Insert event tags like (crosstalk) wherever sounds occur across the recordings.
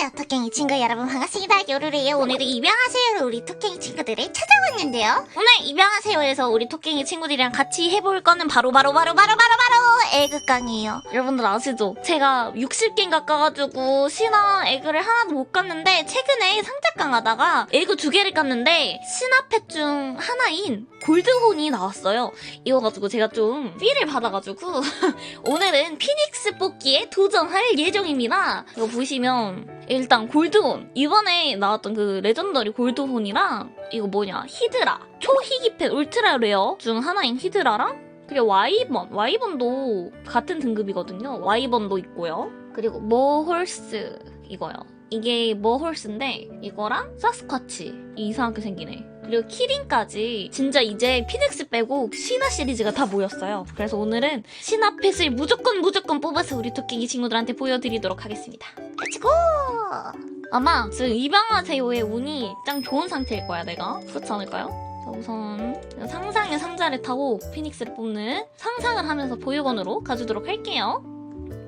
안녕하세요 토깽이 친구 여러분. 반갑습니다. 요루루예요 오늘도 입양하세요로 우리 토깽이 친구들을 찾아왔는데요. 오늘 입양하세요에서 우리 토깽이 친구들이랑 같이 해볼 거는 바로 바로 바로 바로 바로 바로 에그깡이에요. 여러분들 아시죠? 제가 60개인가 까가지고 신화 에그를 하나도 못 깠는데 최근에 상자깡 하다가 에그 두 개를 깠는데 신화 펫 중 하나인 골드혼이 나왔어요. 이거 가지고 제가 좀 삐를 받아가지고 (laughs) 오늘은 피닉스 뽑기에 도전할 예정입니다. 이거 보시면 일단 골드혼 이번에 나왔던 그 레전더리 골드혼이랑 이거 뭐냐 히드라 초희귀펫 울트라 레어 중 하나인 히드라랑 그리고 와이번 와이번도 같은 등급이거든요. 와이번도 있고요. 그리고 머홀스 이거요. 이게 머홀스인데 이거랑 사스쿼치 이상하게 생기네. 그리고 키링까지 진짜 이제 피닉스 빼고 신화 시리즈가 다 모였어요. 그래서 오늘은 신화 펫을 무조건 무조건 뽑아서 우리 토끼기 친구들한테 보여드리도록 하겠습니다. 렛츠고! 아마 지금 입양하세요의 운이 짱 좋은 상태일 거야 내가. 그렇지 않을까요? 자, 우선 상상의 상자를 타고 피닉스를 뽑는 상상을 하면서 보육원으로 가주도록 할게요.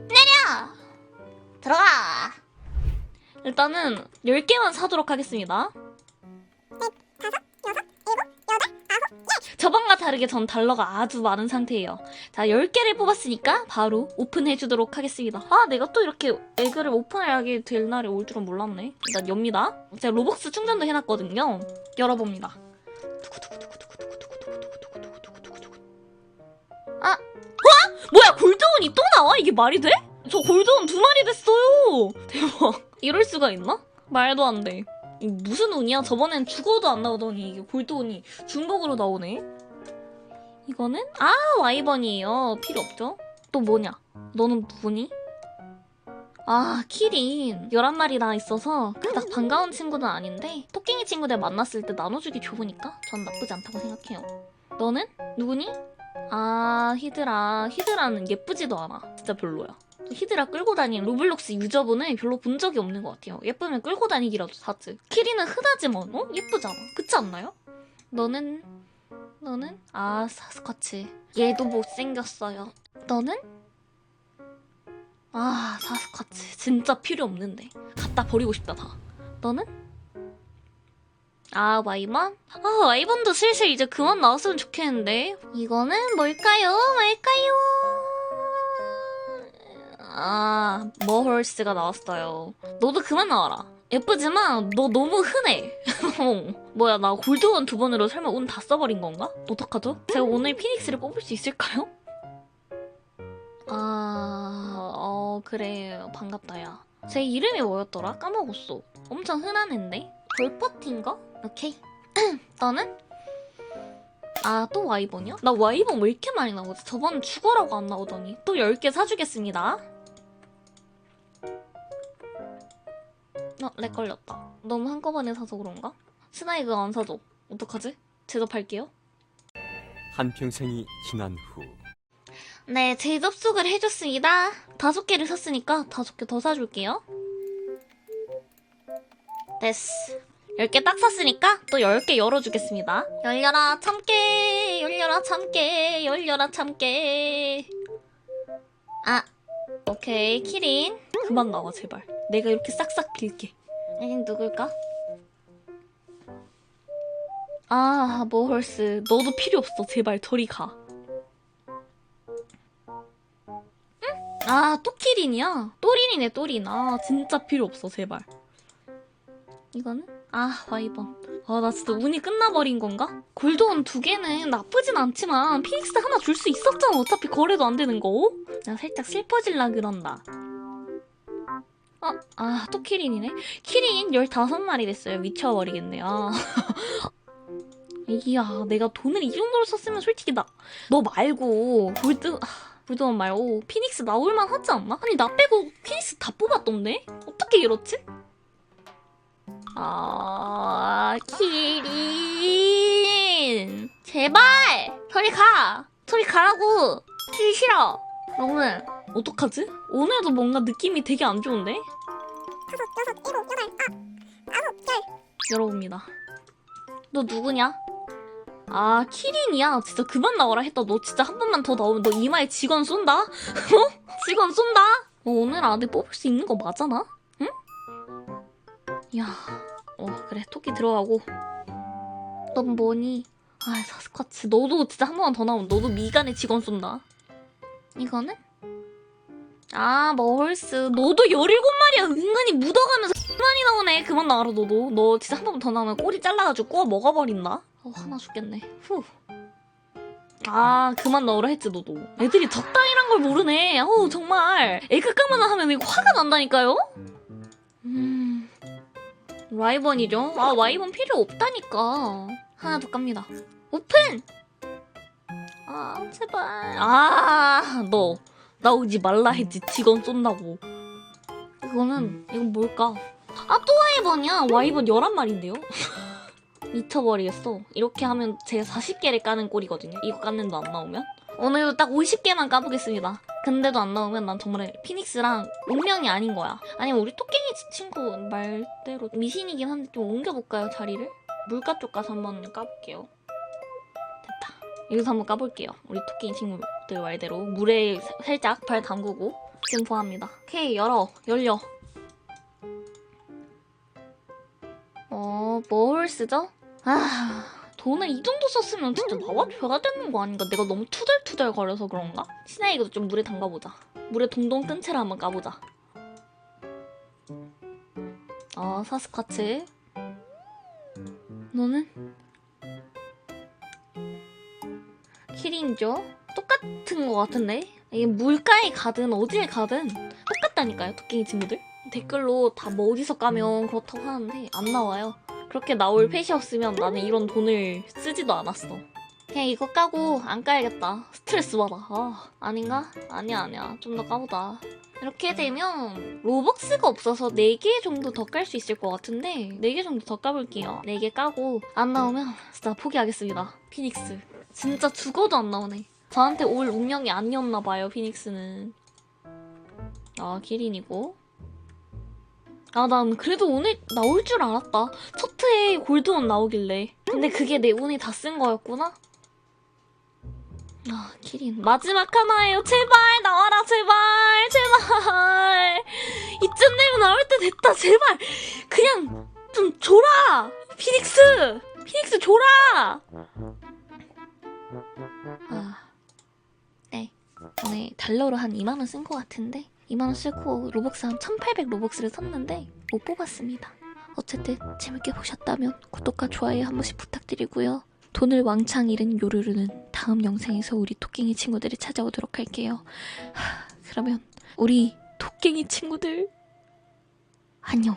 내려! 들어가! 일단은 10개만 사도록 하겠습니다. 다르게 전 달러가 아주 많은 상태예요. 자, 10개를 뽑았으니까 바로 오픈해주도록 하겠습니다. 아, 내가 또 이렇게 에그를 오픈하게 될 날이 올 줄은 몰랐네. 일단 엽니다. 제가 로벅스 충전도 해놨거든요. 열어봅니다. 아, 와! 뭐야, 골드온이 또 나와? 이게 말이 돼? 저 골드온 두 마리 됐어요! 대박. 이럴 수가 있나? 말도 안 돼. 이 무슨 운이야? 저번엔 죽어도 안 나오더니 이게 골드온이 중복으로 나오네. 이거는 아 와이번이에요. 필요 없죠? 또 뭐냐? 너는 누구니? 아 키린 11마리나 있어서 그닥 반가운 친구는 아닌데 토끼이 친구들 만났을 때 나눠주기 좋으니까 전 나쁘지 않다고 생각해요. 너는 누구니? 아 히드라 히드라는 예쁘지도 않아. 진짜 별로야. 히드라 끌고 다니는 로블록스 유저분을 별로 본 적이 없는 것 같아요. 예쁘면 끌고 다니기라도 사지. 키리는 흔하지만, 어? 예쁘잖아. 그렇지 않나요? 너는, 너는? 아, 사스쿼치. 얘도 못생겼어요. 너는? 아, 사스쿼치. 진짜 필요 없는데. 갖다 버리고 싶다, 다. 너는? 아, 와이번? 아, 와이번도 슬슬 이제 그만 나왔으면 좋겠는데. 이거는 뭘까요? 뭘까요? 아, 머홀스가 나왔어요. 너도 그만 나와라. 예쁘지만 너 너무 흔해. 어. (laughs) 뭐야 나 골드원 두 번으로 설마 운 다 써버린 건가? 어떡하죠? 제가 오늘 피닉스를 뽑을 수 있을까요? 아, 어 그래 반갑다 야. 제 이름이 뭐였더라? 까먹었어. 엄청 흔한 앤데? 골퍼티인가? 오케이. (clears throat) 너는? 아, 또 와이번이야? 나 와이번 왜 이렇게 많이 나오지? 저번 죽어라고 안 나오더니. 또 10개 사주겠습니다. 어, 렉 걸렸다. 너무 한꺼번에 사서 그런가? 스나이그 안 사줘. 어떡하지? 제접할게요. 한평생이 지난 후 네, 재접속을 해줬습니다. 다섯 개를 샀으니까 다섯 개 더 사줄게요. 됐어. 열개딱 샀으니까 또열개 열어주겠습니다. 열려라 참깨, 열려라 참깨, 열려라 참깨. 아, 오케이 키린. 그만 나와 제발. 내가 이렇게 싹싹 빌게. 얘는 누굴까? 아, 모홀스. 너도 필요 없어. 제발 저리 가. 아, 또 키린이야? 또린이네, 또린. 아, 진짜 필요 없어, 제발. 이거는? 아, 와이번. 아, 나 진짜 운이 끝나버린 건가? 골드원 두 개는 나쁘진 않지만, 피닉스 하나 줄 수 있었잖아. 어차피 거래도 안 되는 거. 나 살짝 슬퍼질라 그런다. 어, 아, 또 키린이네. 키린 15마리 됐어요. 미쳐버리겠네. 아. (laughs) 이야, 내가 돈을 이 정도로 썼으면 솔직히 나, 너 말고, 골드, 아, 골드원 말고, 피닉스 나올만 하지 않나? 아니, 나 빼고 피닉스 다 뽑았던데? 어떻게 이렇지? 아, 키린. 제발! 저리 가! 저리 가라고! 키리 싫어! 오늘, 어떡하지? 오늘도 뭔가 느낌이 되게 안 좋은데? 다섯, 여섯, 일곱, 여덟, 아, 아홉, 열. 열어봅니다. 너 누구냐? 아, 키린이야. 진짜 그만 나와라 했다. 너 진짜 한 번만 더 나오면 너 이마에 직원 쏜다? (laughs) 어? 직원 쏜다? 너 오늘 안에 뽑을 수 있는 거 맞아, 나? 응? 야, 어 그래 토끼 들어가고. 넌 뭐니? 아 사스쿼치 너도 진짜 한 번만 더 나오면 너도 미간에 직원 쏜다. 이거는? 아 멀스. 너도 17마리야. 은근히 묻어가면서 (laughs) 많이 나오네. 그만 나와라 너도. 너 진짜 한 번만 더 나오면 꼬리 잘라가지고 꼬아 먹어버린다. 어 하나 죽겠네. 후 아 그만 넣으라 했지 너도. 애들이 적당이란 걸 모르네. 어우 정말. 애극강만 하면 화가 난다니까요? 음. 와이번이죠? 아 와이번 필요 없다니까. 하나 더 깝니다. 오픈! 아 제발. 아 너 나오지 말라 했지. 직원 쏜다고. 이거는 이건 뭘까? 아 또 와이번이야. 와이번 11마리인데요? (laughs) 미쳐버리겠어. 이렇게 하면 제가 40개를 까는 꼴이거든요. 이거 깠는데 안 나오면? 오늘도 딱 50개만 까보겠습니다. 근데도 안 나오면 난 정말 피닉스랑 운명이 아닌 거야. 아니면 우리 토끼니 친구 말대로 미신이긴 한데 좀 옮겨볼까요 자리를? 물가 쪽 가서 한번 까볼게요. 됐다. 여기서 한번 까볼게요. 우리 토끼 친구 들 말대로 물에 사- 살짝 발 담그고 지금 보합니다. 오케이 열어 열려. 어, 뭘 쓰죠? 아, 돈을 이 정도 썼으면 진짜 나와줘야 되는 거 아닌가? 내가 너무 투덜투덜 거려서 그런가? 이것도 좀 물에 담가보자. 물에 동동 뜬 채로 한번 까보자. 아, 사스카츠. 너는? 키링이죠? 똑같은 것 같은데? 이게 물가에 가든 어디에 가든 똑같다니까요, 토끼 친구들? 댓글로 다 뭐 어디서 까면 그렇다고 하는데 안 나와요. 그렇게 나올 펫이 없으면 나는 이런 돈을 쓰지도 않았어. 그냥 이거 까고 안 까야겠다. 스트레스 받아. 아, 아닌가? 아니야, 아니야. 좀 더 까보자. 이렇게 되면 로벅스가 없어서 4개 정도 더 깔 수 있을 것 같은데 4개 정도 더 까볼게요. 4개 까고 안 나오면 진짜 포기하겠습니다. 피닉스. 진짜 죽어도 안 나오네. 저한테 올 운명이 아니었나 봐요, 피닉스는. 아, 기린이고. 아, 난 그래도 오늘 나올 줄 알았다. 첫 회에 골드원 나오길래. 근데 그게 내 운이 다 쓴 거였구나? 아, 키린. 마지막 하나예요. 제발, 나와라, 제발, 제발. 이쯤 되면 나올 때 됐다, 제발. 그냥 좀 줘라! 피닉스! 피닉스 줘라! 네. 오늘 달러로 한 2만원 쓴 것 같은데 2만원 쓰고 로벅스 한 1800 로벅스를 샀는데 못 뽑았습니다. 어쨌든 재밌게 보셨다면 구독과 좋아요 한 번씩 부탁드리고요. 돈을 왕창 잃은 요루루는 다음 영상에서 우리 토끼이 친구들이 찾아오도록 할게요. 하, 그러면 우리 토끼이 친구들 안녕.